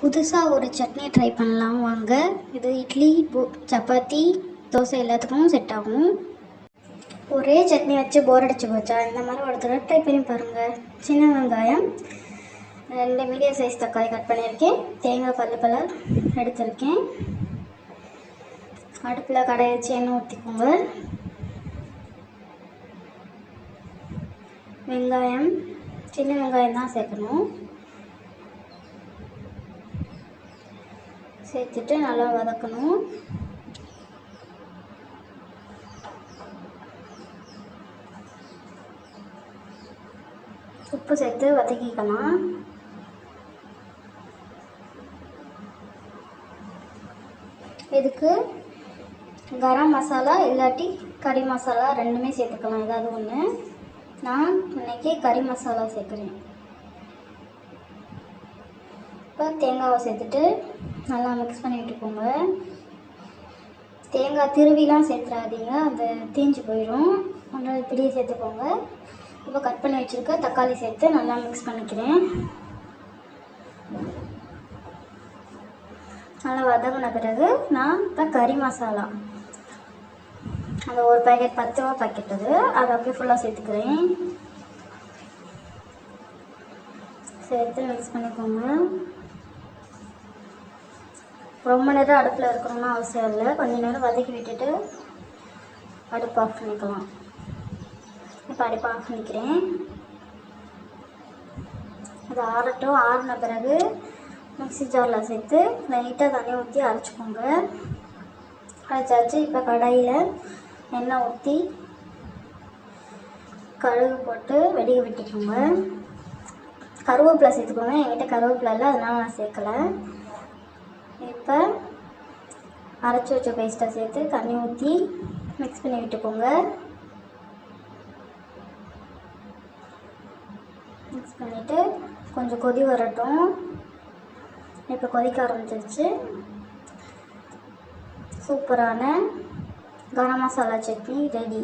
புதுசாக ஒரு சட்னி ட்ரை பண்ணலாம். வாங்க. இது இட்லி பூ- சப்பாத்தி தோசை எல்லாத்துக்கும் செட் ஆகும். ஒரே சட்னி வச்சு போர் அடிச்சு போச்சா? இந்த மாதிரி ஒரு தடவை ட்ரை பண்ணி பாருங்கள் சின்ன வெங்காயம் ரெண்டு மீடியம் சைஸ் தக்காளி கட் பண்ணியிருக்கேன். தேங்காய் பல்லு பல எடுத்திருக்கேன். அடுப்பில் கடை வச்சு எண்ணெய் ஊற்றிக்கோங்க வெங்காயம் சின்ன வெங்காயம் தான் சேர்க்கணும். சேர்த்துட்டு நல்லா வதக்கணும். உப்பு சேர்த்து வதக்கிக்கலாம். இதுக்கு கரம் மசாலா இல்லாட்டி கறி மசாலா ரெண்டுமே சேர்த்துக்கலாம். ஏதாவது ஒன்று நான் இன்னைக்கு கறி மசாலா சேர்க்குறேன். இப்போ தேங்காவை சேர்த்துட்டு நல்லா மிக்ஸ் பண்ணி விட்டுக்கோங்க தேங்காய் திருவிலாம் சேர்த்துடாதீங்க அது தீஞ்சு போயிடும் அதனால் இப்படியே சேர்த்துக்கோங்க. இப்போ கட் பண்ணி வச்சுருக்க தக்காளி சேர்த்து நல்லா மிக்ஸ் பண்ணிக்கிறேன். நல்லா வதங்கின பிறகு நான் இப்போ கறி மசாலா. அந்த ஒரு பேக்கெட் பத்து ரூபா பாக்கெட் அது. அதை அப்படியே ஃபுல்லாக சேர்த்துக்கிறேன். சேர்த்து மிக்ஸ் பண்ணிக்கோங்க. ரொம்ப நேரம் அடுப்பில் இருக்கணும்னு அவசியம் இல்லை. கொஞ்ச நேரம் வதக்கி விட்டுட்டு அடுப்பு ஆஃப் பண்ணிக்கலாம். இப்போ அடுப்பு ஆஃப் பண்ணிக்கிறேன். அது ஆறட்டும். ஆறின பிறகு மிக்ஸி ஜாரில் சேர்த்து லைட்டாக தண்ணி ஊற்றி அரைச்சிக்கோங்க. அரைச்சாச்சு இப்போ கடாயில் எண்ணெய் ஊற்றி கடுகு போட்டு வெடிக்க விட்டுக்கோங்க. கருவேப்பிலை சேர்த்துக்கோங்க. என்கிட்ட கருவேப்பிலை இல்லை அதனால நான் சேர்க்கலை. இப்போ அரைச்சி வச்ச பேஸ்ட்டை சேர்த்து தண்ணி ஊற்றி மிக்ஸ் பண்ணி விட்டுக்கோங்க. மிக்ஸ் பண்ணிவிட்டு கொஞ்சம் கொதி வரட்டும். இப்போ கொதிக்க ஆரம்பிச்சிருச்சு. சூப்பரான கரம் மசாலா சட்னி ரெடி